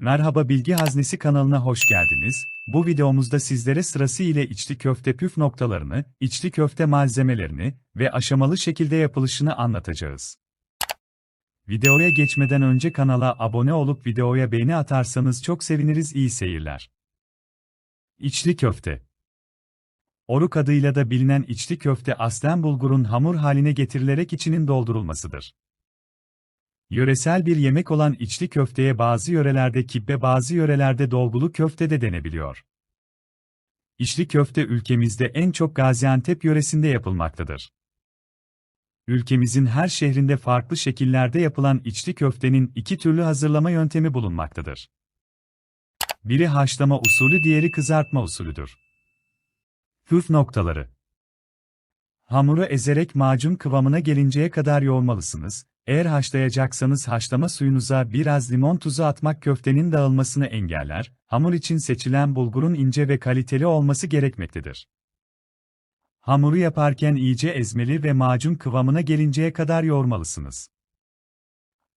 Merhaba Bilgi Haznesi kanalına hoş geldiniz. Bu videomuzda sizlere sırası ile içli köfte püf noktalarını, içli köfte malzemelerini ve aşamalı şekilde yapılışını anlatacağız. Videoya geçmeden önce kanala abone olup videoya beğeni atarsanız çok seviniriz iyi seyirler. İçli köfte Oruk adıyla da bilinen içli köfte aslen bulgurun hamur haline getirilerek içinin doldurulmasıdır. Yöresel bir yemek olan içli köfteye bazı yörelerde kibbe bazı yörelerde dolgulu köfte de denebiliyor. İçli köfte ülkemizde en çok Gaziantep yöresinde yapılmaktadır. Ülkemizin her şehrinde farklı şekillerde yapılan içli köftenin iki türlü hazırlama yöntemi bulunmaktadır. Biri haşlama usulü diğeri kızartma usulüdür. Püf noktaları Hamuru ezerek macun kıvamına gelinceye kadar yoğurmalısınız. Eğer haşlayacaksanız haşlama suyunuza biraz limon tuzu atmak köftenin dağılmasını engeller, hamur için seçilen bulgurun ince ve kaliteli olması gerekmektedir. Hamuru yaparken iyice ezmeli ve macun kıvamına gelinceye kadar yoğurmalısınız.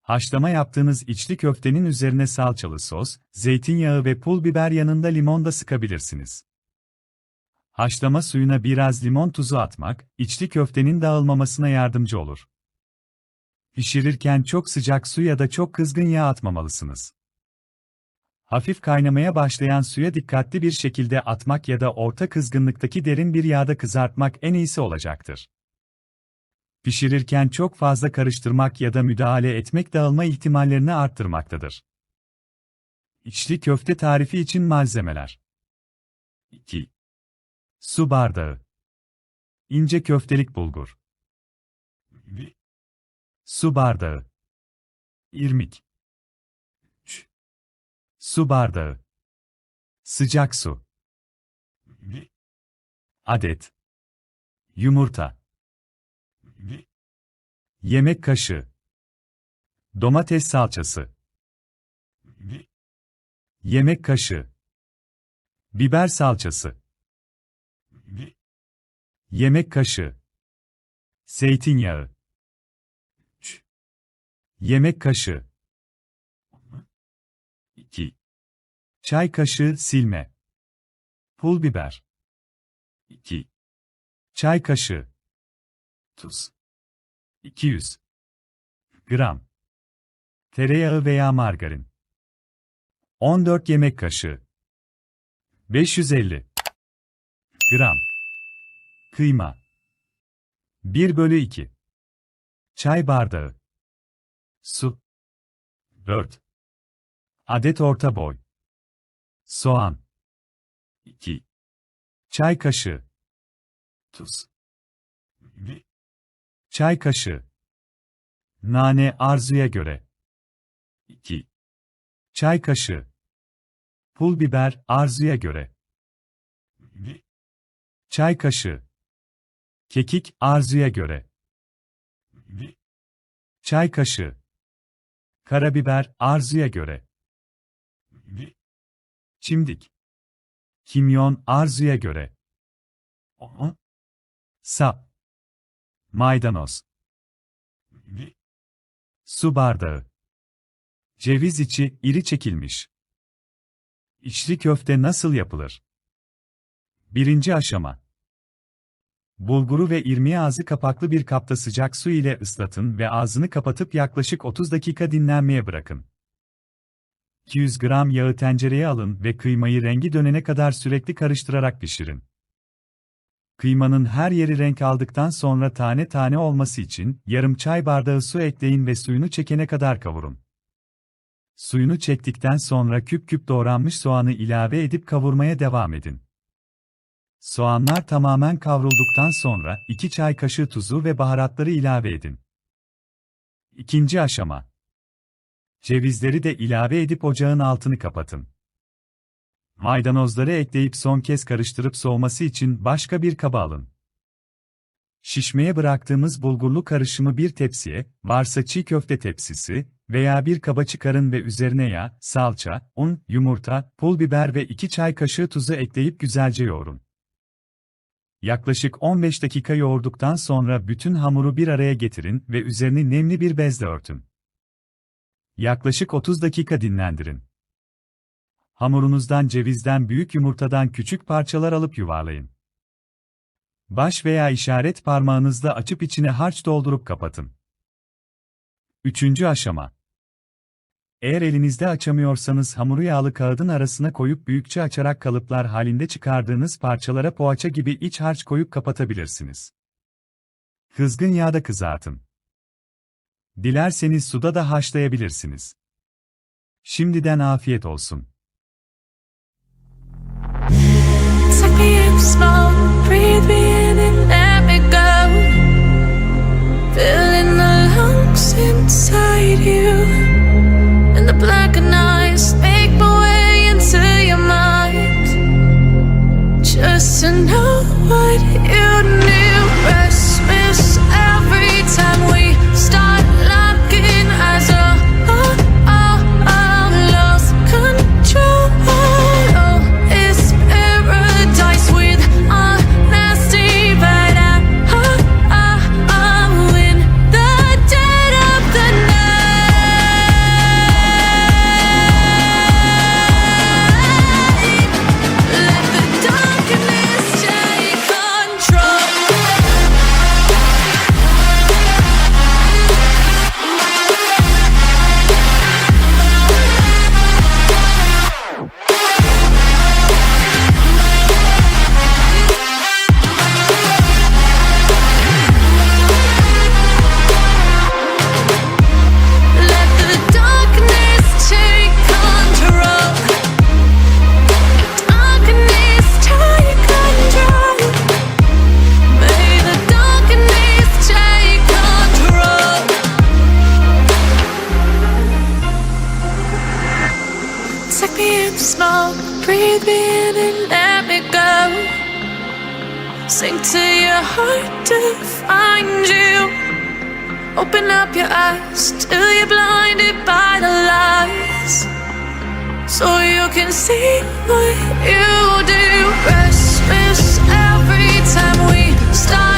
Haşlama yaptığınız içli köftenin üzerine salçalı sos, zeytinyağı ve pul biber yanında limon da sıkabilirsiniz. Haşlama suyuna biraz limon tuzu atmak, içli köftenin dağılmamasına yardımcı olur. Pişirirken çok sıcak su ya da çok kızgın yağ atmamalısınız. Hafif kaynamaya başlayan suya dikkatli bir şekilde atmak ya da orta kızgınlıktaki derin bir yağda kızartmak en iyisi olacaktır. Pişirirken çok fazla karıştırmak ya da müdahale etmek dağılma ihtimallerini arttırmaktadır. İçli köfte tarifi için malzemeler 2. Su bardağı İnce köftelik bulgur Su bardağı. İrmik. 3. Su bardağı. Sıcak su. Adet. Yumurta. Yemek kaşığı. Domates salçası. Yemek kaşığı. Biber salçası. Yemek kaşığı. Zeytinyağı. Yemek kaşığı. 2. Çay kaşığı silme. Pul biber. 2. Çay kaşığı. Tuz. 200 gram. Tereyağı veya margarin. 14 yemek kaşığı. 550 gram. Kıyma. 1 bölü 2. Çay bardağı. Su. 4. Adet orta boy. Soğan. 2. Çay kaşığı. Tuz. Çay kaşığı. Nane arzuya göre. 2. Çay kaşığı. Pul biber arzuya göre. Çay kaşığı. Kekik arzuya göre. Çay kaşığı. Karabiber arzuya göre. Çimdik. Kimyon arzuya göre. Sap. Maydanoz. Su bardağı. Ceviz içi iri çekilmiş. İçli köfte nasıl yapılır? Birinci aşama. Bulguru ve irmiği ağzı kapaklı bir kapta sıcak su ile ıslatın ve ağzını kapatıp yaklaşık 30 dakika dinlenmeye bırakın. 200 gram yağı tencereye alın ve kıymayı rengi dönene kadar sürekli karıştırarak pişirin. Kıymanın her yeri renk aldıktan sonra tane tane olması için yarım çay bardağı su ekleyin ve suyunu çekene kadar kavurun. Suyunu çektikten sonra küp küp doğranmış soğanı ilave edip kavurmaya devam edin. Soğanlar tamamen kavrulduktan sonra 2 çay kaşığı tuzu ve baharatları ilave edin. İkinci aşama. Cevizleri de ilave edip ocağın altını kapatın. Maydanozları ekleyip son kez karıştırıp soğuması için başka bir kaba alın. Şişmeye bıraktığımız bulgurlu karışımı bir tepsiye, varsa çiğ köfte tepsisi veya bir kaba çıkarın ve üzerine yağ, salça, un, yumurta, pul biber ve 2 çay kaşığı tuzu ekleyip güzelce yoğurun. Yaklaşık 15 dakika yoğurduktan sonra bütün hamuru bir araya getirin ve üzerini nemli bir bezle örtün. Yaklaşık 30 dakika dinlendirin. hamurunuzdan cevizden büyük yumurtadan küçük parçalar alıp yuvarlayın. Baş veya işaret parmağınızla açıp içine harç doldurup kapatın. Üçüncü aşama. Eğer elinizde açamıyorsanız hamuru yağlı kağıdın arasına koyup büyükçe açarak kalıplar halinde çıkardığınız parçalara poğaça gibi iç harç koyup kapatabilirsiniz. Kızgın yağda kızartın. Dilerseniz suda da haşlayabilirsiniz. Şimdiden afiyet olsun. Take me Take me in the smoke, breathe me in and let me go. Sink to your heart to find you. Open up your eyes till you're blinded by the lies. So you can see what you do. Restless every time we start.